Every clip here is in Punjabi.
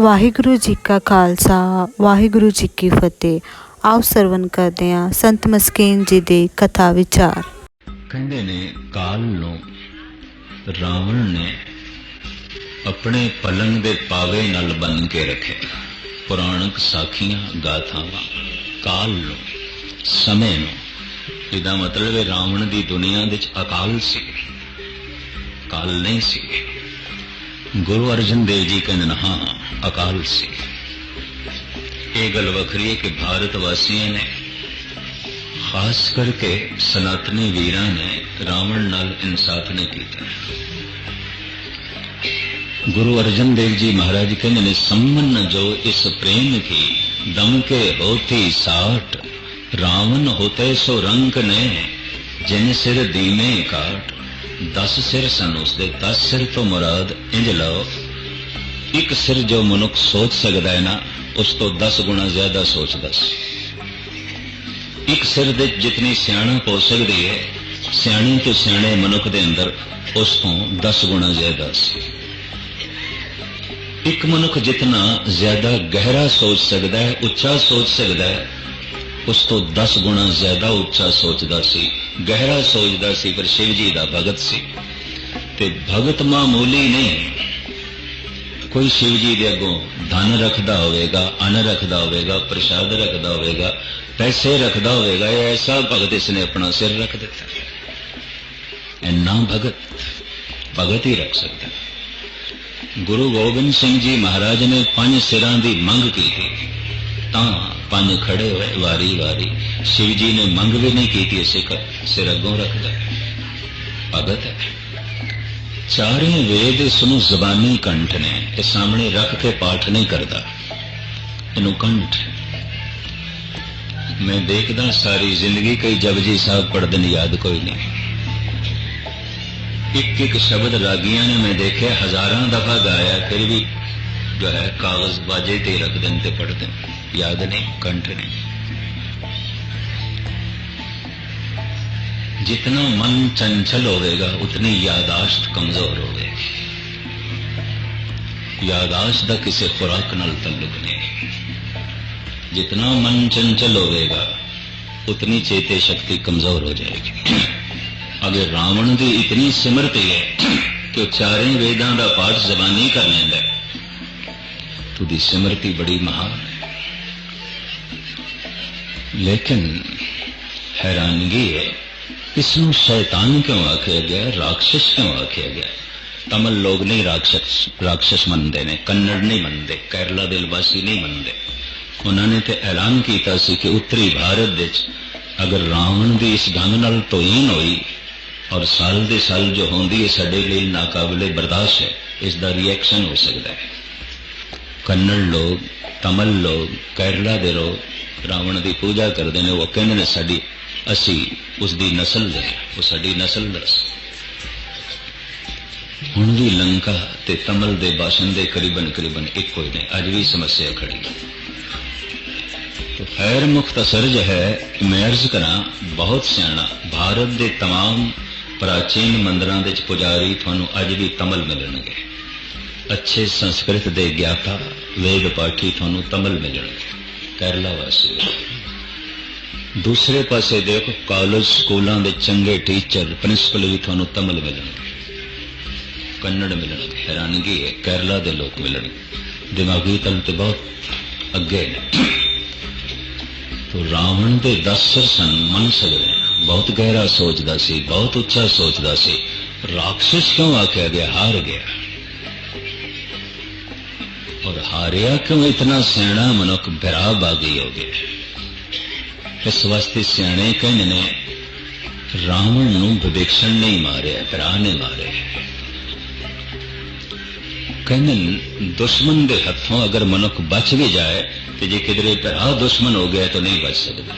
ਵਾਹਿਗੁਰੂ ਜੀ ਕਾ ਖਾਲਸਾ, ਵਾਹਿਗੁਰੂ ਜੀ ਕੀ ਫਤਿਹ। ਆਓ ਸਰਵਨ ਕਰਦੇ ਹਾਂ ਸੰਤ ਮਸਕੀਨ ਜੀ ਦੀ ਕਥਾ ਵਿਚਾਰ। ਕਹਿੰਦੇ ਨੇ, ਕਾਲ ਨੂੰ ਰਾਵਣ ਨੇ ਆਪਣੇ ਪਲੰਗ ਦੇ ਪਾਵੇ ਨਾਲ ਬੰਨ ਕੇ ਰੱਖਿਆ ਪੁਰਾਣਕ ਸਾਖੀਆਂ, ਗਾਥਾਵਾਂ, ਕਾਲ ਨੂੰ, ਸਮੇਂ ਨੂੰ, ਇਹਦਾ ਮਤਲਬ ਹੈ ਰਾਵਣ ਦੀ ਦੁਨੀਆ ਵਿੱਚ ਅਕਾਲ ਸੀ। ਕਾਲ ਨਹੀਂ ਸੀ। ਗੁਰੂ ਅਰਜਨ ਦੇਵ ਜੀ ਕਹਿੰਦੇ ਨੇ ਹਾਂ ਅਕਾਲ ਸੀ ਇਹ ਗੱਲ ਵੱਖਰੀ ਹੈ ਕਿ ਭਾਰਤ ਵਾਸੀਆਂ ਨੇ ਖਾਸ ਕਰਕੇ ਸਨਾਤਨੀ ਵੀਰਾਂ ਨੇ ਰਾਵਣ ਨਾਲ ਇਨਸਾਫ ਨਹੀਂ ਕੀਤਾ ਗੁਰੂ ਅਰਜਨ ਦੇਵ ਜੀ ਮਹਾਰਾਜ ਕਹਿੰਦੇ ਨੇ ਸੰਮਨ ਜੋ ਇਸ ਪ੍ਰੇਮ ਕੀ ਦਮ ਕੇ ਹੋਤੀ ਸਾਠ ਰਾਵਣ ਹੋਤੇ ਸੋ ਰੰਕ ਨੇ ਜਿਨ ਸਿਰ ਦੀਨੇ ਕਾਟ 10 ਸਿਰ ਸਨ, ਉਸਦੇ 10 ਸਿਰ ਤੋਂ ਮੁਰਾਦ ਇੰਜ ਲਓ, ਇੱਕ ਸਿਰ ਜੋ ਮਨੁੱਖ ਸੋਚ ਸਕਦਾ ਹੈ ਨਾ, ਉਸ ਤੋਂ 10 ਗੁਣਾ ਜ਼ਿਆਦਾ ਸੋਚਦਾ ਸੀ ਇੱਕ ਸਿਰ ਦੇ ਜਿਤਨੀ ਸਿਆਣਾ ਹੋ ਸਕਦੀ ਹੈ, ਸਿਆਣੀ ਤੋਂ ਸਿਆਣੇ ਮਨੁੱਖ ਦੇ ਅੰਦਰ ਉਸ ਤੋਂ 10 ਗੁਣਾ ਜ਼ਿਆਦਾ ਸੀ। ਇੱਕ ਮਨੁੱਖ ਜਿਤਨਾ ਜ਼ਿਆਦਾ ਗਹਿਰਾ ਸੋਚ ਸਕਦਾ ਹੈ, ਉੱਚਾ ਸੋਚ ਸਕਦਾ ਹੈ ਉਸ ਤੋਂ 10 ਗੁਣਾ ਜ਼ਿਆਦਾ ਉੱਚਾ ਸੋਚਦਾ ਸੀ, ਗਹਿਰਾ ਸੋਚਦਾ ਸੀ, ਪਰ ਸ਼ਿਵ ਜੀ ਦਾ ਭਗਤ ਸੀ। ਤੇ ਭਗਤ ਮਾਮੂਲੀ ਨਹੀਂ। ਕੋਈ ਸ਼ਿਵ ਜੀ ਦੇ ਅੱਗੋਂ ਧਨ ਰੱਖਦਾ ਹੋਵੇਗਾ, ਅਨ ਰੱਖਦਾ ਹੋਵੇਗਾ, ਪ੍ਰਸ਼ਾਦ ਰੱਖਦਾ ਹੋਵੇਗਾ, ਪੈਸੇ ਰੱਖਦਾ ਹੋਵੇਗਾ, ਇਹ ਐਸਾ ਭਗਤ ਇਸਨੇ ਆਪਣਾ ਸਿਰ ਰੱਖ ਦਿੱਤਾ। ਇੰਨਾ ਭਗਤ ਭਗਤ ਹੀ ਰੱਖ ਸਕਦਾ। ਗੁਰੂ ਗੋਬਿੰਦ ਸਿੰਘ ਜੀ ਮਹਾਰਾਜ ਨੇ ਪੰਜ ਸਿਰਾਂ ਦੀ ਮੰਗ ਕੀਤੀ। ਤਾਂ ਪੰਜ ਖੜੇ ਹੋਏ, ਵਾਰੀ ਵਾਰੀ। ਸ਼ਿਵ ਜੀ ਨੇ ਮੰਗ ਵੀ ਨਹੀਂ ਕੀਤੀ ਸਿੱਖ ਸਿਰ ਅੱਗੋਂ ਰੱਖਦਾ। ਭਗਤ ਹੈ ਚਾਰੇ ਵੇਦ ਇਸ ਨੂੰ ਜ਼ਬਾਨੀ ਕੰਠ ਨੇ, ਇਹ ਸਾਹਮਣੇ ਰੱਖ ਕੇ ਪਾਠ ਨਹੀਂ ਕਰਦਾ। ਇਹਨੂੰ ਕੰਠ। ਮੈਂ ਦੇਖਦਾ ਸਾਰੀ ਜ਼ਿੰਦਗੀ ਕਈ ਜਪਜੀ ਸਾਹਿਬ ਪੜ੍ਹਦੇ ਨੇ, ਯਾਦ ਕੋਈ ਨਹੀਂ। ਇੱਕ ਇੱਕ ਸ਼ਬਦ ਰਾਗੀਆਂ ਨੇ ਮੈਂ ਦੇਖਿਆ, ਹਜ਼ਾਰਾਂ ਦਫਾ ਗਾਇਆ, ਫਿਰ ਵੀ ਜੋ ਹੈ ਕਾਗਜ਼ ਬਾਜੇ ਤੇ ਰੱਖ ਦੇਣ ਤੇ ਨੇ। यादने कंठने जितना मन चंचल होगा उतनी यादाश्त कमज़ोर होवेगी। यादाश्त का किसी खुराक नल तल्लुक नहीं। जितना मन चंचल होगा उतनी चेते शक्ति कमज़ोर हो जाएगी। अगर रावण की इतनी सिमरती है कि चारे वेदा का पाठ जबानी कर लेंदा तो सिमरती बड़ी महान ਲੇਕਿਨ ਹੈਰਾਨਗੀ ਹੈ ਇਸ ਨੂੰ ਸ਼ੈਤਾਨ ਕਿਉਂ ਆਖਿਆ ਗਿਆ ਰਾਖਸ਼ ਕਿਉਂ ਆਖਿਆ ਗਿਆ ਤਮਲ ਲੋਕ ਨਹੀਂ ਰਾਖਸ਼ ਰਾਖਸ਼ ਮੰਨਦੇ ਨੇ ਕੰਨੜ ਨਹੀਂ ਮੰਨਦੇ ਕੇਰਲਾ ਦੇ ਵਾਸੀ ਨਹੀਂ ਮੰਨਦੇ ਉਹਨਾਂ ਨੇ ਤੇ ਐਲਾਨ ਕੀਤਾ ਸੀ ਕਿ ਉੱਤਰੀ ਭਾਰਤ ਵਿੱਚ ਅਗਰ ਰਾਵਣ ਦੀ ਇਸ ਢੰਗ ਨਾਲ ਤੋਹੀਨ ਹੋਈ ਔਰ ਸਾਲ ਦੇ ਸਾਲ ਜੋ ਹੁੰਦੀ ਹੈ ਸਾਡੇ ਲਈ ਨਾਕਾਬਲੇ ਬਰਦਾਸ਼ਤ ਹੈ ਇਸ ਦਾ ਰਿਐਕਸ਼ਨ ਹੋ ਸਕਦਾ ਹੈ ਕੰਨੜ ਲੋਕ ਤਮਲ ਲੋਕ ਕੇਰਲਾ ਦੇ ਲੋਕ ਰਾਵਣ ਦੀ ਪੂਜਾ ਕਰਦੇ ਨੇ, ਉਹ ਕਹਿੰਦੇ ਨੇ ਸਾਡੀ, ਅਸੀਂ ਉਸ ਦੀ نسل ਦੇ ਉਹ ਸਾਡੀ ਨਸਲ ਦਾ ਹੁਣ ਵੀ ਲੰਕਾ ਤੇ ਤਮਲ ਦੇ ਬਾਸ਼ਨ ਦੇ ਕਰੀਬਨ ਕਰੀਬਨ ਇੱਕੋ ਹੀ ਨੇ, ਅੱਜ ਵੀ ਸਮੱਸਿਆ ਖੜੀ ਖੈਰ ਮੁਖਤਸਰ ਜ ਹੈ ਮੈਂ ਅਰਜ਼ ਕਰਾਂ, ਬਹੁਤ ਸਿਆਣਾ, ਭਾਰਤ ਦੇ तमाम ਪ੍ਰਾਚੀਨ ਮੰਦਰਾਂ ਦੇ ਚ ਪੁਜਾਰੀ ਤੁਹਾਨੂੰ ਅੱਜ ਵੀ ਤਮਲ ਮਿਲਣਗੇ। ਅੱਛੇ ਸੰਸਕ੍ਰਿਤ ਦੇ ਗਿਆਤਾ, ਵੇਦ ਪਾਠੀ ਤੁਹਾਨੂੰ ਤਮਲ ਮਿਲਣਗੇ। ਕੇਰਲਾ ਵਾਸੀ। ਦੂਸਰੇ ਪਾਸੇ ਦੇਖੋ, ਕਾਲਜ ਸਕੂਲਾਂ ਦੇ ਚੰਗੇ ਟੀਚਰ, ਪ੍ਰਿੰਸੀਪਲ ਵੀ ਤੁਹਾਨੂੰ ਤਮਲ ਮਿਲਣਗੇ। ਕੰਨੜ ਮਿਲਣਗੇ, ਹੈਰਾਨਗੀ ਹੈ, ਕੇਰਲਾ ਦੇ ਲੋਕ ਮਿਲਣਗੇ। ਦਿਮਾਗੀ ਤਲ ਤੇ ਬਹੁਤ ਅੱਗੇ ਨੇ। ਤੋ ਰਾਵਣ ਦੇ 10 ਸਨ, ਮੰਨ ਸਕਦੇ ਹਾਂ ਬਹੁਤ ਗਹਿਰਾ ਸੋਚਦਾ ਸੀ, ਬਹੁਤ ਉੱਚਾ ਸੋਚਦਾ ਸੀ। ਰਾਖਸ਼ ਕਿਉਂ ਆਖਿਆ ਗਿਆ, ਹਾਰ ਗਿਆ? ਔਰ ਹਾਰਿਆ ਕਿਉਂ ਇਤਨਾ ਸਿਆਣਾ ਮਨੁੱਖ ਬਿਰਾ ਬਾਗੀ ਹੋ ਗਿਆ? ਇਸ ਵਾਸਤੇ ਸਿਆਣੇ ਕਹਿੰਦੇ ਨੇ, ਰਾਵਣ ਨੂੰ ਵਿਵੇਕਸ਼ਣ ਨਹੀਂ ਮਾਰਿਆ ਭਰਾ ਨੇ ਮਾਰਿਆ। ਕਹਿੰਦੇ ਨੇ, ਦੁਸ਼ਮਣ ਦੇ ਹੱਥੋਂ ਅਗਰ ਮਨੁੱਖ ਬਚ ਵੀ ਜਾਏ, ਤੇ ਜੇ ਕਿਧਰੇ ਭਰਾ ਦੁਸ਼ਮਣ ਹੋ ਗਿਆ ਤਾਂ ਨਹੀਂ ਬਚ ਸਕਦਾ।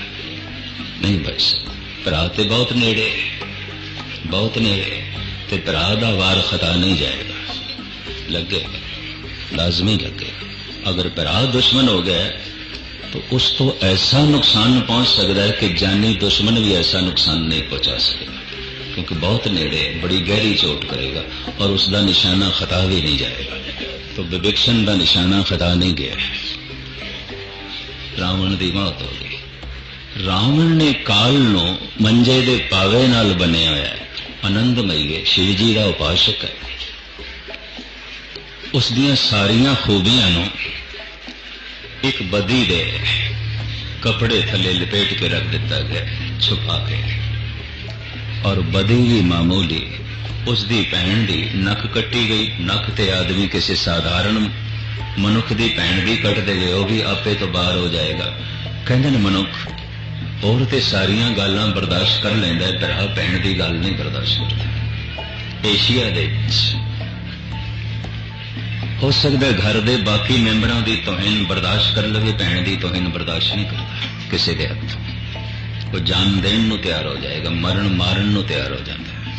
ਨਹੀਂ ਬਚ ਸਕਦਾ। ਭਰਾ ਤੇ ਬਹੁਤ ਨੇੜੇ ਬਹੁਤ ਨੇੜੇ, ਤੇ ਭਰਾ ਦਾ ਵਾਰ ਖਤਾ ਨਹੀਂ ਜਾਏਗਾ। ਲੱਗੇ। ਲਾਜ਼ਮੀ ਲੱਗੇ ਅਗਰ ਭਰਾ ਦੁਸ਼ਮਣ ਹੋ ਗਿਆ तो उसको ऐसा नुकसान पहुंच सकता है कि जानी दुश्मन भी ऐसा नुकसान नहीं पहुंचा सकेगा क्योंकि बहुत नेड़े बड़ी गहरी चोट करेगा और उसका निशाना खता भी नहीं जाएगा ਤਾਂ ਵਿਵੇਕਸ਼ਨ ਦਾ ਨਿਸ਼ਾਨਾ ਖਦਾ ਨਹੀਂ ਗਿਆ ਰਾਵਣ ਦੀ ਮੌਤ ਹੋ ਗਈ ਰਾਵਣ ਨੇ ਕਾਲ ਨੂੰ ਮੰਜੇ ਦੇ ਪਾਵੇ ਨਾਲ ਬਣਿਆ ਹੋਇਆ ਹੈ ਆਨੰਦਮਈ ਹੈ ਸ਼ਿਵ ਜੀ ਦਾ ਉਪਾਸ਼ਕ ਹੈ ਉਸ ਦੀਆਂ ਸਾਰੀਆਂ ਖੂਬੀਆਂ ਨੂੰ ਇੱਕ ਬਦੀ ਦੇ ਕਪੜੇ ਥੱਲੇ ਲਪੇਟ ਕੇ ਰੱਖ ਦਿੱਤਾ ਗਿਆ, ਛੁਪਾ ਕੇ। ਔਰ ਬਦੀ ਵੀ ਮਾਮੂਲੀ ਉਸ ਦੀ ਭੈਣ ਦੀ ਨੱਕ ਕੱਟੀ ਗਈ। ਨੱਕ ਤੇ ਆਦਮੀ ਕਿਸੇ ਸਾਧਾਰਨ ਮਨੁੱਖ ਦੀ ਭੈਣ ਵੀ ਕੱਟ ਦੇਵੇ ਉਹ ਵੀ ਆਪੇ ਤੋਂ ਬਾਹਰ ਹੋ ਜਾਏਗਾ। ਕਹਿੰਦੇ ਨੇ, ਮਨੁੱਖ ਔਰ ਤੇ ਸਾਰੀਆਂ ਗੱਲਾਂ ਬਰਦਾਸ਼ਤ ਕਰ ਲੈਂਦਾ ਹੈ, ਪਰ ਭੈਣ ਦੀ ਗੱਲ ਨਹੀਂ ਬਰਦਾਸ਼ਤ ਕਰਦਾ। ਏਸ਼ੀਆ ਦੇ ਵਿੱਚ ਹੋ ਸਕਦਾ ਘਰ ਦੇ ਬਾਕੀ ਮੈਂਬਰਾਂ ਦੀ ਤੋਹਿਨ ਬਰਦਾਸ਼ਤ ਕਰ ਲਵੇ, ਭੈਣ ਦੀ ਤੋਹਿਨ ਬਰਦਾਸ਼ਤ ਨਹੀਂ ਕਰਦਾ, ਕਿਸੇ ਦੇ ਹੱਥ ਉਹ ਜਾਨ ਦੇਣ ਨੂੰ ਤਿਆਰ ਹੋ ਜਾਏਗਾ, ਮਰਨ ਮਾਰਨ ਨੂੰ ਤਿਆਰ ਹੋ ਜਾਂਦਾ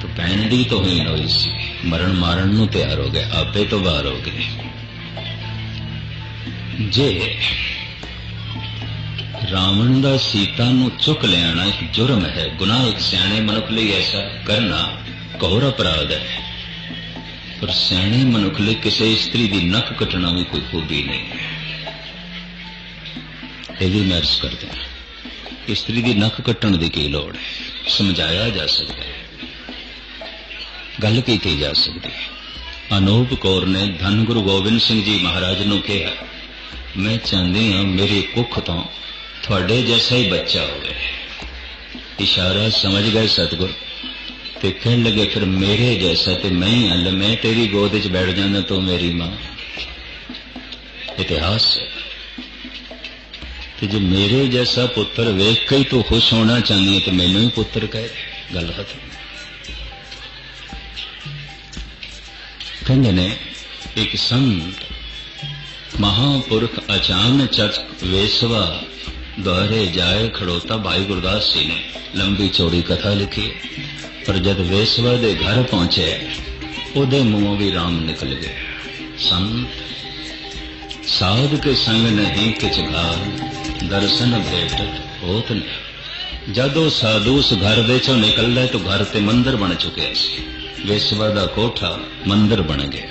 ਤਾਂ ਭੈਣ ਦੀ ਤੋਹਿਨ ਹੋਈ ਸੀ, ਮਰਨ ਮਾਰਨ ਨੂੰ ਤਿਆਰ ਹੋ ਗਏ, ਆਪੇ ਤੋਂ ਬਾਹਰ ਹੋ ਗਏ। ਜੇ ਰਾਵਣ ਦਾ ਸੀਤਾ ਨੂੰ ਚੁੱਕ ਲੈਣਾ ਇੱਕ ਜੁਰਮ ਹੈ, ਗੁਨਾਹ ਇੱਕ ਸਿਆਣੇ ਮਨੁੱਖ ਲਈ ਐਸਾ ਕਰਨਾ ਘੋਰ ਅਪਰਾਧ ਹੈ। ਪਰ ਸਿਆਣੇ ਮਨੁੱਖ ਲਈ ਕਿਸੇ ਇਸਤਰੀ ਦੀ ਨੱਕ ਕੱਟਣਾ ਵੀ ਕੋਈ ਖੂਬੀ ਨਹੀਂ। ਇਹ ਵੀ ਮੈਂ ਕਰਦੇ ਹਾਂ, ਇਸਤਰੀ ਦੀ ਨੱਕ ਕੱਟਣ ਦੀ ਕੀ ਲੋੜ ਹੈ? ਸਮਝਾਇਆ ਜਾ ਸਕਦਾ ਹੈ। ਗੱਲ ਕੀਤੀ ਜਾ ਸਕਦੀ ਹੈ। ਅਨੂਪ ਕੌਰ ਨੇ ਧੰਨ ਗੁਰੂ ਗੋਬਿੰਦ ਸਿੰਘ ਜੀ ਮਹਾਰਾਜ ਨੂੰ ਕਿਹਾ, ਮੈਂ ਚਾਹੁੰਦੀ ਹਾਂ ਮੇਰੀ ਕੁੱਖ ਤੋਂ ਤੁਹਾਡੇ ਜੈਸਾ ਹੀ ਬੱਚਾ ਹੋਵੇ। ਇਸ਼ਾਰਾ, ਸਮਝ ਗਏ ਸਤਗੁਰ। ਤੇ ਕਹਿਣ ਲੱਗੇ, ਫਿਰ ਮੇਰੇ ਜੈਸਾ ਤੇ ਮੈਂ ਹੀ ਹਲ ਮੈਂ ਤੇਰੀ ਗੋਦ 'ਚ ਬੈਠ ਜਾਂਦਾ, ਤੂੰ ਮੇਰੀ ਮਾਂ। ਇਤਿਹਾਸ ਤੇ ਜੇ ਮੇਰੇ ਜੈਸਾ ਪੁੱਤਰ ਵੇਖ ਕੇ ਹੀ ਤੂੰ ਖੁਸ਼ ਹੋਣਾ ਚਾਹੁੰਦੀ ਹੈ, ਤੇ ਮੈਨੂੰ ਹੀ ਪੁੱਤਰ ਕਹੇ ਗੱਲ ਖਤਮ। ਕਹਿੰਦੇ ਨੇ, ਇੱਕ ਸੰਤ ਮਹਾਪੁਰਖ ਅਚਾਨਚਕ ਵੇਸਵਾ ਦੁਆਰੇ ਜਾਏ ਖੜੋਤਾ ਭਾਈ ਗੁਰਦਾਸ ਜੀ ਨੇ, ਲੰਬੀ ਚੌੜੀ ਕਥਾ ਲਿਖੀ ਪਰ ਜਦ ਵੇਸਵਾ ਦੇ ਘਰ ਪਹੁੰਚੇ, ਉਹਦੇ ਮੂੰਹੋਂ ਵੀ ਰਾਮ ਨਿਕਲ ਗਏ। ਸੰਤ ਸਾਧ ਕੇ ਸੰਗ ਨਹੀਂ ਕਿਛ ਘਾਲ ਦਰਸ਼ਨ ਭੇਟਤ ਹੋਤ ਨਹੀਂ ਜਦੋਂ ਸਾਧੂ ਉਸ ਘਰ ਦੇ ਚੋਂ ਨਿਕਲਦਾ, ਤਾਂ ਘਰ ਤੇ ਮੰਦਰ ਬਣ ਚੁੱਕਿਆ ਸੀ। ਵੇਸਵਾ ਦਾ ਕੋਠਾ ਮੰਦਰ ਬਣ ਗਿਆ।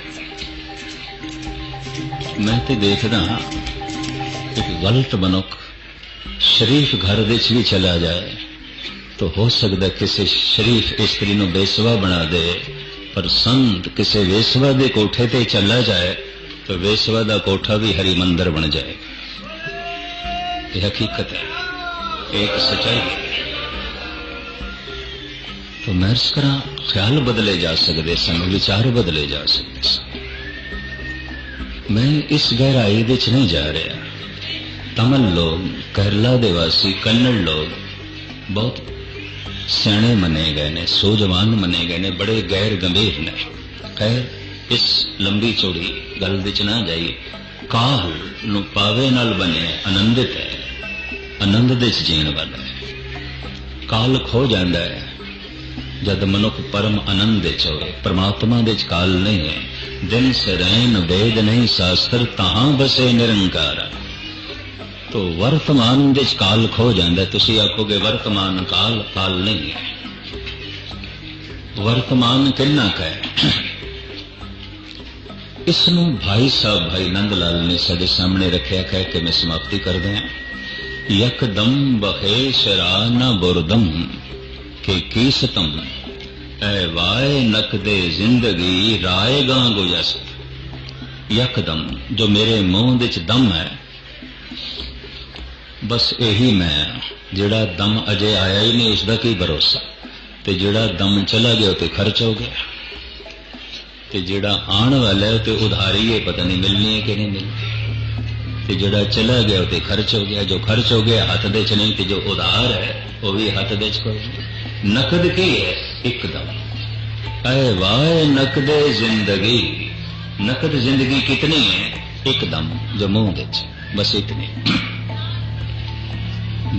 ਮੈਂ ਤੇ ਦੇਖਦਾ ਹਾਂ, ਇੱਕ ਗਲਤ ਮਨੁੱਖ ਸ਼ਰੀਫ ਘਰ ਦੇ ਵਿੱਚ ਵੀ ਚਲਾ ਜਾਏ। ਤਾਂ ਹੋ ਸਕਦਾ ਕਿਸੇ ਸ਼ਰੀਫ ਇਸਤਰੀ ਨੂੰ ਬੇਸਵਾ ਬਣਾ ਦੇ ਪਰ ਸੰਤ ਕਿਸੇ ਵੇਸਵਾ ਦੇ ਕੋਠੇ ਤੇ ਚਲਾ ਜਾਏ ਤਾਂ ਵੇਸਵਾ ਦਾ ਕੋਠਾ ਵੀ ਹਰੀ ਮੰਦਰ ਬਣ ਜਾਏ ਇਹ ਹਕੀਕਤ ਹੈ ਇਹ ਇੱਕ ਸਚਾਈ ਹੈ ਤਾਂ ਮੈਂ ਇਸ ਕਰਾਂ ਖਿਆਲ ਬਦਲੇ ਜਾ ਸਕਦੇ ਸਨ ਵਿਚਾਰ ਬਦਲੇ ਜਾ ਸਕਦੇ ਸਨ ਮੈਂ ਇਸ ਗਹਿਰਾਈ ਵਿੱਚ ਨਹੀਂ ਜਾ ਰਿਹਾ ਤਮਲ ਲੋਗ ਕੇਰਲਾ ਦੇ ਵਾਸੀ ਕੰਨੜ ਲੋਗ ਬਹੁਤ ਸਿਆਣੇ ਮੰਨੇ ਗਏ ਨੇ ਸੋਜਵਾਨ ਮੰਨੇ ਗਏ ਨੇ, ਬੜੇ ਗੈਰ ਗੰਭੀਰ ਨੇ। ਖੈਰ, ਇਸ ਲੰਬੀ ਚੌੜੀ ਗੱਲ ਵਿੱਚ ਨਾ ਜਾਈ ਕਾਲ ਨੂੰ ਪਾਵੇ ਨਾਲ ਬਣੇ ਆਨੰਦਿਤ ਹੈ। ਆਨੰਦ ਦੇ ਚ ਜੀਣ ਵਾਲਾ ਹੈ। ਕਾਲ ਖੋ ਜਾਂਦਾ ਹੈ। ਜਦ ਮਨੁੱਖ ਪਰਮ ਆਨੰਦ ਵਿੱਚ ਹੋਵੇ, ਪ੍ਰਮਾਤਮਾ ਦੇ ਚ ਕਾਲ ਨਹੀਂ ਹੈ। ਦਿਨ ਸਰੈਨ ਵੇਦ ਨਹੀਂ, ਸ਼ਾਸਤਰ ਤਾਂ ਬਸੇ ਨਿਰੰਕਾਰ। ਤੋ ਵਰਤਮਾਨ ਦੇ ਕਾਲ ਖੋ ਜਾਂਦਾ, ਤੁਸੀਂ ਆਖੋਗੇ ਵਰਤਮਾਨ ਕਾਲ ਕਾਲ ਨਹੀਂ ਹੈ। ਵਰਤਮਾਨ ਕਿੰਨਾ ਕਾ ਹੈ? ਇਸ ਨੂੰ ਭਾਈ ਸਾਹਿਬ, ਭਾਈ ਨੰਦ ਲਾਲ ਨੇ ਸਾਡੇ ਸਾਹਮਣੇ ਰੱਖਿਆ ਕਹਿ ਕੇ ਮੈਂ ਸਮਾਪਤੀ ਕਰਦੇ ਹਾਂ। ਯਕਦਮ ਬਖੇ ਸ਼ਰਾ ਨ ਬੁਰਦਮ ਕੇ ਕੀਸਤਮ ਐ ਵਾਏ ਨਕਦੇ ਜ਼ਿੰਦਗੀ ਰਾਏਗਾ ਗੁਜਸਤ ਯਕਦਮ, ਜੋ ਮੇਰੇ ਮੂੰਹ ਵਿੱਚ ਦਮ ਹੈ ਬਸ ਇਹੀ ਮੈਂ, ਜਿਹੜਾ ਦਮ ਅਜੇ ਆਇਆ ਹੀ ਨਹੀਂ ਉਸ ਦਾ ਕੀ ਭਰੋਸਾ? ਤੇ ਜਿਹੜਾ ਦਮ ਚਲਾ ਗਿਆ ਤੇ ਖਰਚ ਹੋ ਗਿਆ। ਤੇ ਜਿਹੜਾ ਆਉਣ ਵਾਲਾ ਹੈ ਤੇ ਉਧਾਰੀ ਹੈ, ਪਤਾ ਨਹੀਂ ਮਿਲਣੀ ਹੈ ਕਿ ਨਹੀਂ ਮਿਲਣੀ। ਤੇ ਜਿਹੜਾ ਚਲਾ ਗਿਆ ਤੇ ਖਰਚ ਹੋ ਗਿਆ। ਜੋ ਖਰਚ ਹੋ ਗਿਆ, ਹੱਥ ਦੇ ਚ ਨਹੀਂ, ਤੇ ਜੋ ਉਧਾਰ ਹੈ, ਉਹ ਵੀ ਹੱਥ ਦੇ ਚ ਕੋਈ ਨਕਦ ਕੀ ਹੈ? ਇੱਕਦਮ। ਐ ਵਾਏ, ਨਕਦੇ ਜ਼ਿੰਦਗੀ। ਨਕਦ ਜ਼ਿੰਦਗੀ ਕਿਤਨੀ ਹੈ? ਇੱਕਦਮ, ਜੋ ਮੂੰਹ ਵਿੱਚ ਬਸ ਇਤਨੀ।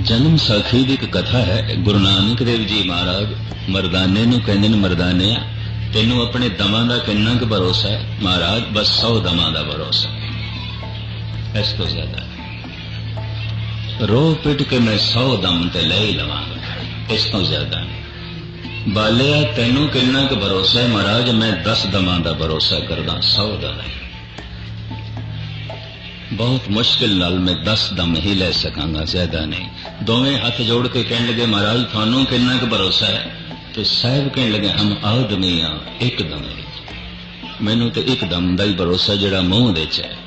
ਜਨਮ ਸਾਖੀ ਦੀ ਇੱਕ ਕਥਾ ਹੈ, ਗੁਰੂ ਨਾਨਕ ਦੇਵ ਜੀ ਮਹਾਰਾਜ ਮਰਦਾਨੇ ਨੂੰ ਕਹਿੰਦੇ ਨੇ ਮਰਦਾਨਿਆ ਤੈਨੂੰ ਆਪਣੇ ਦਮਾਂ ਦਾ ਕਿੰਨਾ ਕੁ ਭਰੋਸਾ ਹੈ? ਮਹਾਰਾਜ, ਬਸ 100 ਦਮਾਂ ਦਾ ਭਰੋਸਾ ਇਸ ਤੋਂ ਜ਼ਿਆਦਾ ਰੋ ਪਿਟ ਕੇ ਮੈਂ 100 ਦਮ ਤੇ ਲੈ ਹੀ ਲਵਾਂਗਾ। ਇਸ ਤੋਂ ਜ਼ਿਆਦਾ ਬਾਲਿਆ, ਤੈਨੂੰ ਕਿੰਨਾ ਕੁ ਭਰੋਸਾ ਹੈ? ਮਹਾਰਾਜ, ਮੈਂ 10 ਦਮਾਂ ਦਾ ਭਰੋਸਾ ਕਰਦਾ 100 ਦਾ ਨਹੀਂ। ਬਹੁਤ ਮੁਸ਼ਕਿਲ ਨਾਲ ਮੈਂ 10 ਦਮ ਹੀ ਲੈ ਸਕਾਂਗਾ, ਜ਼ਿਆਦਾ ਨਹੀਂ। ਦੋਵੇਂ ਹੱਥ ਜੋੜ ਕੇ ਕਹਿਣ ਲੱਗੇ, ਮਹਾਰਾਜ, ਤੁਹਾਨੂੰ ਕਿੰਨਾ ਕੁ ਭਰੋਸਾ ਹੈ? ਤੇ ਸਾਹਿਬ ਕਹਿਣ ਲੱਗੇ, ਹਮ ਆਦਮੀ ਆ ਇੱਕ ਦਮ ਮੈਨੂੰ ਤੇ ਇੱਕ ਦਮ ਦਾ ਹੀ ਭਰੋਸਾ ਜਿਹੜਾ ਮੂੰਹ ਦੇ ਚ ਹੈ।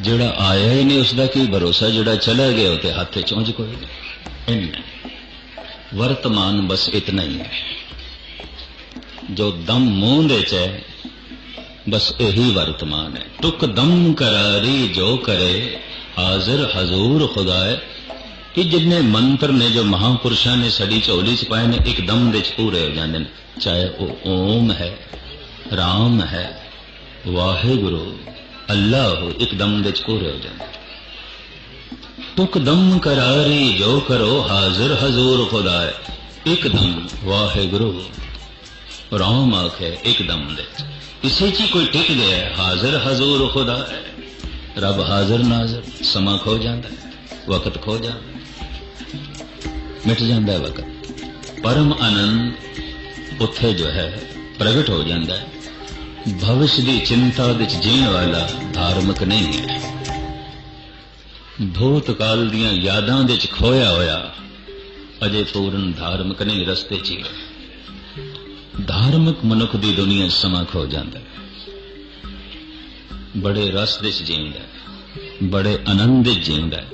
ਜਿਹੜਾ ਆਇਆ ਹੀ ਨਹੀਂ ਉਸ ਦਾ ਕੀ ਭਰੋਸਾ? ਜਿਹੜਾ ਚਲਾ ਗਿਆ, ਉਹ ਤੇ ਹੱਥ ਚੁੰਝ ਕੋਈ ਨਹੀਂ। ਇੰਨਾ। ਵਰਤਮਾਨ ਬਸ ਇਤਨਾ ਹੀ ਹੈ। ਜੋ ਦਮ ਮੂੰਹ ਦੇ ਚ ਹੈ, ਬਸ ਇਹੀ ਵਰਤਮਾਨ ਹੈ। ਟੁਕ ਦਮ ਕਰਾਰੀ ਜੋ ਕਰੇ, ਹਾਜ਼ਰ ਹਜ਼ੂਰ ਖੁਦਾ ਕਿ ਜਿੰਨੇ ਮੰਤਰ ਨੇ ਜੋ ਮਹਾਪੁਰਸ਼ਾਂ ਨੇ ਸਾਡੀ ਝੋਲੀ ਚ ਪਾਏ ਨੇ ਇੱਕ ਦਮ ਦੇ ਚ ਪੂਰੇ ਹੋ ਜਾਂਦੇ ਨੇ ਚਾਹੇ ਉਹ ਓਮ ਹੈ ਰਾਮ ਹੈ ਵਾਹਿਗੁਰੂ ਅੱਲਾਹ ਹੋ ਇੱਕ ਦਮ ਦੇ ਚ ਪੂਰੇ ਹੋ ਜਾਂਦੇ ਤੁਕ ਦਮ ਕਰਾਰੀ ਜੋ ਕਰੋ ਹਾਜ਼ਰ ਹਜ਼ੂਰ ਖੁਦਾਏ ਇੱਕ ਦਮ ਵਾਹਿਗੁਰੂ ਰਾਮ ਆਖੇ ਇੱਕ ਦਮ ਦੇ ਇਸੇ ਚ ਹੀ ਕੋਈ ਟਿਕ ਗਿਆ ਹੈ, ਹਾਜ਼ਰ ਹਜ਼ੂਰ ਖੁਦਾ ਹੈ ਰੱਬ ਹਾਜ਼ਰ ਨਾਜ਼ਰ ਸਮਾਂ ਖੋ ਜਾਂਦਾ ਹੈ ਵਕਤ ਖੋ ਜਾਂਦਾ ਹੈ। ਮਿਟ ਜਾਂਦਾ ਵਕਤ। ਪਰਮ ਆਨੰਦ ਉੱਥੇ ਜੋ ਹੈ, ਪ੍ਰਗਟ ਹੋ ਜਾਂਦਾ ਹੈ। ਭਵਿਸ਼ ਦੀ ਚਿੰਤਾ ਵਿੱਚ ਜੀਣ ਵਾਲਾ ਧਾਰਮਿਕ ਨਹੀਂ ਹੈ। ਭੂਤਕਾਲ ਦੀਆਂ ਯਾਦਾਂ ਵਿੱਚ ਖੋਇਆ ਹੋਇਆ ਅਜੇ ਪੂਰਨ ਧਾਰਮਿਕ ਨਹੀਂ, ਰਸਤੇ 'ਚ ਹੀ ਧਾਰਮਿਕ ਮਨੁੱਖ ਦੀ ਦੁਨੀਆ 'ਚ ਸਮਾਂ ਖੋ ਜਾਂਦਾ ਬੜੇ ਰਸ ਵਿੱਚ ਜੀਂਦਾ ਬੜੇ ਆਨੰਦ ਵਿੱਚ ਜੀਂਦਾ ਹੈ।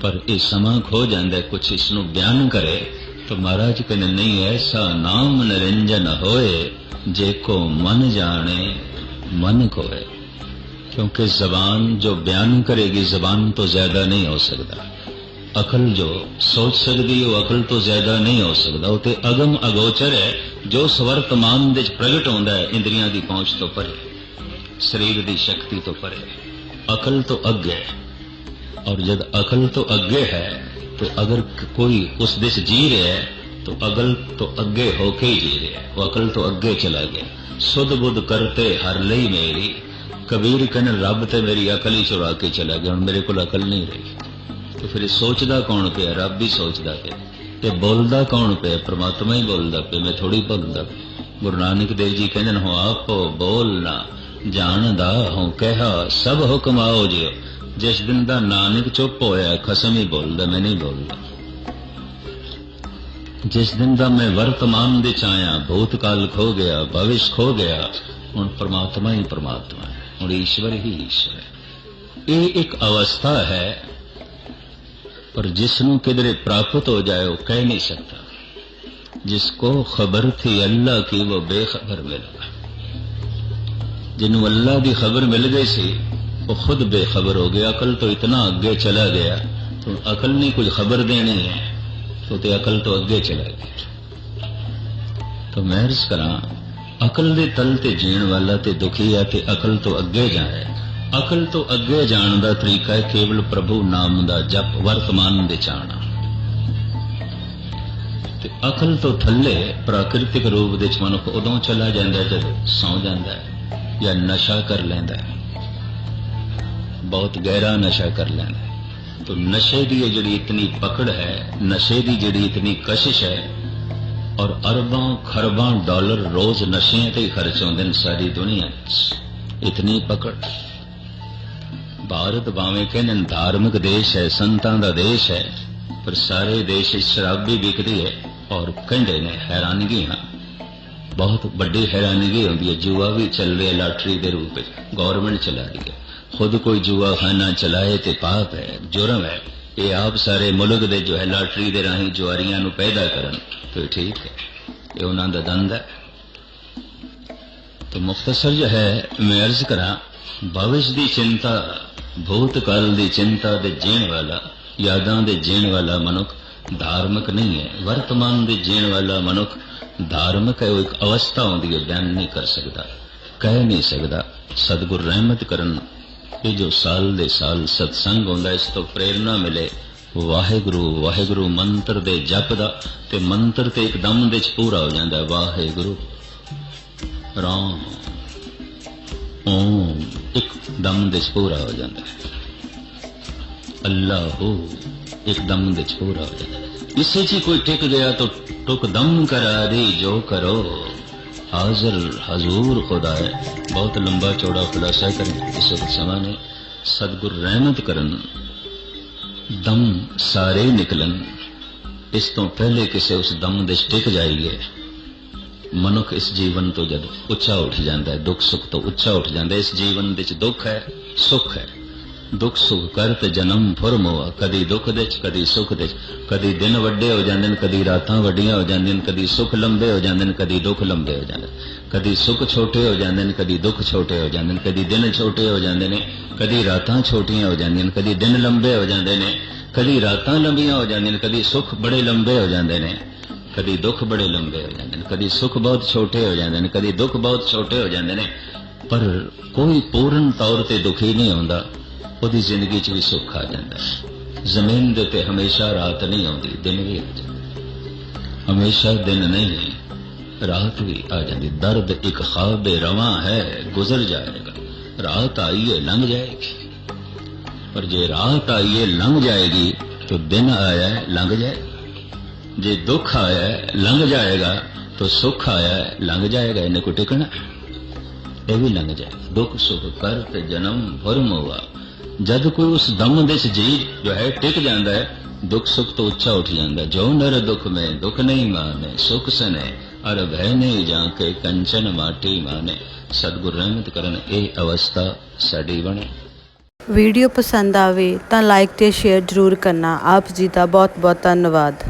ਪਰ ਇਹ ਸਮਾਂ ਖੋ ਜਾਂਦਾ ਹੈ ਕੁਛ ਇਸ ਨੂੰ ਬਿਆਨ ਕਰੇ ਤਾਂ ਮਹਾਰਾਜ ਕਹਿੰਦੇ ਨਹੀਂ ਐਸਾ ਨਾਮ ਨਿਰੰਜਨ ਹੋਏ ਜੇ ਕੋ ਮਨ ਜਾਣੇ ਮਨ ਕੋਏ क्योंकि जबान जो बयान करेगी जबान तो ज्यादा नहीं हो सकता अकल जो सोच सकती है वो अकल तो ज्यादा नहीं हो सकता उते अगम अगोचर है जो ਸਵਰਤਮਾਨ ਦੇ ਵਿੱਚ ਪ੍ਰਗਟ ਹੁੰਦਾ ਹੈ ਇੰਦਰੀਆਂ ਦੀ ਪਹੁੰਚ ਤੋਂ ਪਰੇ ਸਰੀਰ ਦੀ ਸ਼ਕਤੀ ਤੋਂ ਪਰੇ ਅਕਲ ਤੋਂ ਅੱਗੇ ਹੈ। और जब अकल तो अग्गे है तो अगर क- कोई उस दिश जी रहा है तो अकल तो अग्गे होके ही जी रहा है वो अकल तो अग्गे चला गया सुध बुध करते हर लई मेरी ਕਬੀਰ ਕਹਿੰਦੇ ਰੱਬ ਤੇ ਮੇਰੀ ਅਕਲ ਹੀ ਚੁਰਾ ਕੇ ਚਲਾ ਗਿਆ ਹੁਣ ਮੇਰੇ ਕੋਲ ਅਕਲ ਨਹੀਂ ਰਹੀ ਤੇ ਫਿਰ ਇਹ ਸੋਚਦਾ ਕੌਣ ਪਿਆ ਰੱਬ ਹੀ ਸੋਚਦਾ ਪਿਆ ਤੇ ਬੋਲਦਾ ਕੌਣ ਪਿਆ ਪ੍ਰਮਾਤਮਾ ਹੀ ਬੋਲਦਾ ਪਿਆ ਮੈਂ ਥੋੜੀ ਬੋਲਦਾ ਪਿਆ। ਗੁਰੂ ਨਾਨਕ ਦੇਵ ਜੀ ਕਹਿੰਦੇ ਨੇ ਹੋ ਆਪੋ ਬੋਲਣਾ ਜਾਣਦਾ ਹੋ ਕਹਿਆ ਸਭ ਹੁਕਮ ਆਓ ਜਿਓ ਜਿਸ ਦਿਨ ਦਾ ਨਾਨਕ ਚੁੱਪ ਹੋਇਆ ਖਸਮ ਹੀ ਬੋਲਦਾ ਮੈਂ ਨਹੀਂ ਬੋਲਦਾ ਜਿਸ ਦਿਨ ਦਾ ਮੈਂ ਵਰਤਮਾਨ ਵਿੱਚ ਆਇਆ ਭੂਤਕਾਲ ਖੋ ਗਿਆ ਭਵਿਸ਼ ਖੋ ਗਿਆ ਹੁਣ ਪ੍ਰਮਾਤਮਾ ਹੀ ਪ੍ਰਮਾਤਮਾ ਹੈ ਹੁਣ ਈਸ਼ਵਰ ਹੀ ਈਸ਼ਵਰ ਹੈ ਇਹ ਇੱਕ ਅਵਸਥਾ ਹੈ ਪਰ ਜਿਸ ਨੂੰ ਕਿਧਰੇ ਪ੍ਰਾਪਤ ਹੋ ਜਾਏ ਉਹ ਕਹਿ ਨਹੀਂ ਸਕਦਾ जिसको खबर थी अल्लाह की वो बेखबर मिल जिन्हों अल्लाह की खबर मिल गई सी वो खुद बेखबर हो गया अकल तो इतना अगे चला गया तो अकल ने कुछ खबर देनी है तो ते अकल तो अगे चला गया तो मैं अर्ज करा अकल ਦੇ ਤਲ ਤੇ ਜੀਣ ਵਾਲਾ ਤੇ ਦੁਖੀ ਹੈ ਤੇ ਅਕਲ ਤੋਂ ਅੱਗੇ ਜਾਏ ਅਕਲ ਤੋਂ ਅੱਗੇ ਜਾਣ ਦਾ ਤਰੀਕਾ ਹੈ ਕੇਵਲ ਪ੍ਰਭੂ ਨਾਮ ਦਾ ਜਪ ਵਰਤਮਾਨ ਦੇ ਚਾਣਾ ਤੇ ਅਕਲ ਤੋਂ ਥੱਲੇ ਪ੍ਰਾਕਿਰਤਿਕ ਰੂਪ ਦੇ ਵਿੱਚ ਮਨੁੱਖ ਉਦੋਂ ਚਲਾ ਜਾਂਦਾ ਹੈ ਜਦ ਸੌ ਜਾਂਦਾ ਹੈ ਜਾਂ ਨਸ਼ਾ ਕਰ ਲੈਂਦਾ ਹੈ ਬਹੁਤ ਗਹਿਰਾ ਨਸ਼ਾ ਕਰ ਲੈਂਦਾ ਤੋ ਨਸ਼ੇ ਦੀ ਇਹ ਜਿਹੜੀ ਇਤਨੀ ਪਕੜ ਹੈ, ਨਸ਼ੇ ਦੀ ਜਿਹੜੀ ਇਤਨੀ ਕਸ਼ਿਸ਼ ਹੈ, ਔਰ ਅਰਬਾਂ ਖਰਬਾਂ ਡਾਲਰ ਰੋਜ਼ ਨਸ਼ਿਆਂ ਤੇ ਖਰਚ ਹੁੰਦੇ ਨੇ ਸਾਰੀ ਦੁਨੀਆ 'ਚ ਇਤਨੀ ਪਕੜ। ਭਾਰਤ ਭਾਵੇਂ ਕਹਿੰਦੇ ਨੇ ਧਾਰਮਿਕ ਦੇਸ਼ ਹੈ, ਸੰਤਾਂ ਦਾ ਦੇਸ਼ ਹੈ, ਪਰ ਸਾਰੇ ਦੇਸ਼ ਵਿੱਚ ਸ਼ਰਾਬ ਵੀ ਵਿਕਦੀ ਹੈ ਔਰ ਕਹਿੰਦੇ ਨੇ ਹੈਰਾਨਗੀ ਹਾਂ। ਬਹੁਤ ਵੱਡੀ ਹੈਰਾਨਗੀ ਹੁੰਦੀ ਹੈ। ਜੂਆ ਵੀ ਚੱਲ ਰਿਹਾ ਲਾਟਰੀ ਦੇ ਰੂਪ ਵਿੱਚ। ਗਵਰਨਮੈਂਟ ਚਲਾ ਰਹੀ ਹੈ। ਖੁਦ ਕੋਈ ਜੂਆ ਖਾਨਾ ਚਲਾਏ ਤੇ ਪਾਪ ਹੈ ਜੁਰਮ ਹੈ ਇਹ ਆਪ ਸਾਰੇ ਮੁਲਕ ਦੇ ਜੋ ਹੈ ਲਾਟਰੀ ਦੇ ਰਾਹੀਂ ਜੁਆਰੀਆਂ ਨੂੰ ਪੈਦਾ ਕਰਨ ਤੇ ਠੀਕ ਹੈ ਇਹ ਉਹਨਾਂ ਦਾ ਦੰਦ ਹੈ तो मुख्तसर जो है मैं अर्ज करा भविष्य ਦੀ ਚਿੰਤਾ ਭੂਤਕਾਲ ਦੀ ਚਿੰਤਾ ਦੇ ਜੀਣ ਵਾਲਾ ਯਾਦਾਂ ਦੇ ਜੀਣ ਵਾਲਾ ਮਨੁੱਖ ਧਾਰਮਿਕ ਨਹੀਂ ਹੈ ਵਰਤਮਾਨ ਦੇ ਜੀਣ ਵਾਲਾ ਮਨੁੱਖ ਧਾਰਮਿਕ ਹੈ ਉਹ ਇੱਕ ਅਵਸਥਾ ਹੁੰਦੀ ਹੈ ਬਿਆਨ ਨਹੀਂ ਕਰ ਸਕਦਾ ਕਹਿ ਨਹੀਂ ਸਕਦਾ ਸਤਿਗੁਰ ਰਹਿਮਤ ਕਰਨ ਇਹ ਜੋ ਸਾਲ ਦੇ ਸਾਲ ਸਤਸੰਗ ਹੁੰਦਾ ਇਸ ਤੋਂ ਪ੍ਰੇਰਣਾ ਮਿਲੇ ਵਾਹਿਗੁਰੂ ਵਾਹਿਗੁਰੂ ਮੰਤਰ ਦੇ ਜਪ ਦਾ ਤੇ ਮੰਤਰ ਤੇ ਇੱਕਦਮ ਦੇ ਵਿੱਚ ਪੂਰਾ ਹੋ ਜਾਂਦਾ, ਵਾਹਿਗੁਰੂ। ਰਾਮ। ਓਮ। ਇੱਕ ਦਮ ਦੇ ਪੂਰਾ ਹੋ ਜਾਂਦਾ। ਅੱਲਾਹੂ। ਇੱਕ ਦਮ ਦੇ ਪੂਰਾ ਹੋ ਜਾਂਦਾ। ਇਸੇ 'ਚ ਕੋਈ ਟਿਕ ਗਿਆ ਤਾਂ ਟੁਕ ਦਮ ਕਰਾ ਦੇ, ਜੋ ਕਰੋ। ਹਾਜ਼ਰ ਹਜ਼ੂਰ ਖੁਦਾ ਹੈ ਬਹੁਤ ਲੰਬਾ ਚੌੜਾ ਖੁਲਾਸਾ ਕरें ਇਸ ਵਕਤ ਸਮਾਂ ਨੇ ਸਤਿਗੁਰ ਰਹਿਮਤ ਕਰਨ ਦਮ ਸਾਰੇ ਨਿਕਲਣ ਇਸ ਤੋਂ ਪਹਿਲੇ ਕਿਸੇ ਉਸ ਦਮ ਦੇ ਟਿਕ ਜਾਈਏ ਮਨੁੱਖ ਇਸ ਜੀਵਨ ਤੋਂ ਜਦ ਉੱਚਾ ਉੱਠ ਜਾਂਦਾ ਹੈ ਦੁੱਖ ਸੁੱਖ ਤੋਂ ਉੱਚਾ ਉੱਠ ਜਾਂਦਾ ਹੈ ਇਸ ਜੀਵਨ ਵਿੱਚ ਦੁੱਖ ਹੈ ਸੁੱਖ ਹੈ ਦੁੱਖ ਸੁੱਖ ਕਰਤ ਜਨਮ ਫੁਰਮੋਆ ਕਦੀ ਦੁੱਖ ਦੇ ਚ ਕਦੀ ਸੁੱਖ ਦੇ ਚ ਕਦੀ ਦਿਨ ਵੱਡੇ ਹੋ ਜਾਂਦੇ ਨੇ ਕਦੀ ਰਾਤਾਂ ਵੱਡੀਆਂ ਹੋ ਜਾਂਦੀਆਂ ਨੇ ਕਦੀ ਸੁੱਖ ਲੰਬੇ ਹੋ ਜਾਂਦੇ ਨੇ ਕਦੀ ਦੁੱਖ ਲੰਬੇ ਹੋ ਜਾਂਦੇ ਕਦੀ ਸੁੱਖ ਛੋਟੇ ਹੋ ਜਾਂਦੇ ਨੇ ਕਦੀ ਦੁੱਖ ਛੋਟੇ ਹੋ ਜਾਂਦੇ ਨੇ ਕਦੀ ਦਿਨ ਛੋਟੇ ਹੋ ਜਾਂਦੇ ਨੇ ਕਦੀ ਰਾਤਾਂ ਛੋਟੀਆਂ ਹੋ ਜਾਂਦੀਆਂ ਨੇ ਕਦੀ ਦਿਨ ਲੰਬੇ ਹੋ ਜਾਂਦੇ ਨੇ ਕਦੀ ਰਾਤਾਂ ਲੰਬੀਆਂ ਹੋ ਜਾਂਦੀਆਂ ਨੇ ਕਦੀ ਸੁੱਖ ਬੜੇ ਲੰਬੇ ਹੋ ਜਾਂਦੇ ਨੇ ਕਦੀ ਦੁੱਖ ਬੜੇ ਲੰਬੇ ਹੋ ਜਾਂਦੇ ਨੇ ਕਦੀ ਸੁੱਖ ਬਹੁਤ ਛੋਟੇ ਹੋ ਜਾਂਦੇ ਨੇ ਕਦੀ ਦੁੱਖ ਬਹੁਤ ਛੋਟੇ ਹੋ ਜਾਂਦੇ ਨੇ ਪਰ ਕੋਈ ਪੂਰਨ ਤੌਰ ਤੇ ਦੁਖੀ ਨਹੀਂ ਹੁੰਦਾ ਉਹਦੀ ਜ਼ਿੰਦਗੀ 'ਚ ਵੀ ਸੁੱਖ ਆ ਜਾਂਦਾ ਹੈ ਜ਼ਮੀਨ ਦੇ ਉੱਤੇ ਹਮੇਸ਼ਾ ਰਾਤ ਨਹੀਂ ਆਉਂਦੀ ਦਿਨ ਵੀ ਆ ਜਾਂਦਾ ਹਮੇਸ਼ਾ ਦਿਨ ਨਹੀਂ ਰਾਤ ਵੀ ਆ ਜਾਂਦੀ ਦਰਦ ਇੱਕ ਖਾਬ ਰਵਾਂ ਹੈ ਗੁਜ਼ਰ ਜਾਏਗਾ ਰਾਤ ਆਈ ਹੈ ਲੰਘ ਜਾਏਗੀ पर जे रात आई है लंघ जाएगी तो दिन आया है लंघ जाए जे दुख आया है लंघ जाएगा तो सुख आया है लंघ जाएगा इन्हें को टिकना ਇਹ ਵੀ ਲੰਘ ਜਾਏ ਦੁੱਖ ਸੁਖ ਕਰ ਤੇ ਜਨਮ ਭਰਮ ਹੋਆ ਜਦ ਕੋਈ ਉਸ ਦਮ ਦੇ ਜੀ ਜੋ ਹੈ ਟਿਕ ਜਾਂਦਾ ਹੈ, ਦੁੱਖ ਸੁਖ ਤੋਂ ਉੱਚਾ ਉੱਠ ਜਾਂਦਾ ਜੋ ਨਰ ਦੁਖ ਮੈਂ, ਦੁਖ ਨਹੀਂ ਮਾਨੇ ਸੁਖ ਸਨੇ, ਅਰ ਭੈ ਨਹੀਂ ਜਾ ਕੇ ਕੰਚਨ ਮਾਟੀ ਮਾਨੇ ਸਤਿਗੁਰ ਰਹਿਮਤ ਕਰਨ, ਇਹ ਅਵਸਥਾ ਸਾਡੀ ਬਣੇ। ਵੀਡੀਓ ਪਸੰਦ ਆਵੇ ਤਾਂ ਲਾਈਕ ਤੇ ਸ਼ੇਅਰ ਜ਼ਰੂਰ ਕਰਨਾ। ਆਪ ਜੀ ਦਾ ਬਹੁਤ ਬਹੁਤ ਧੰਨਵਾਦ।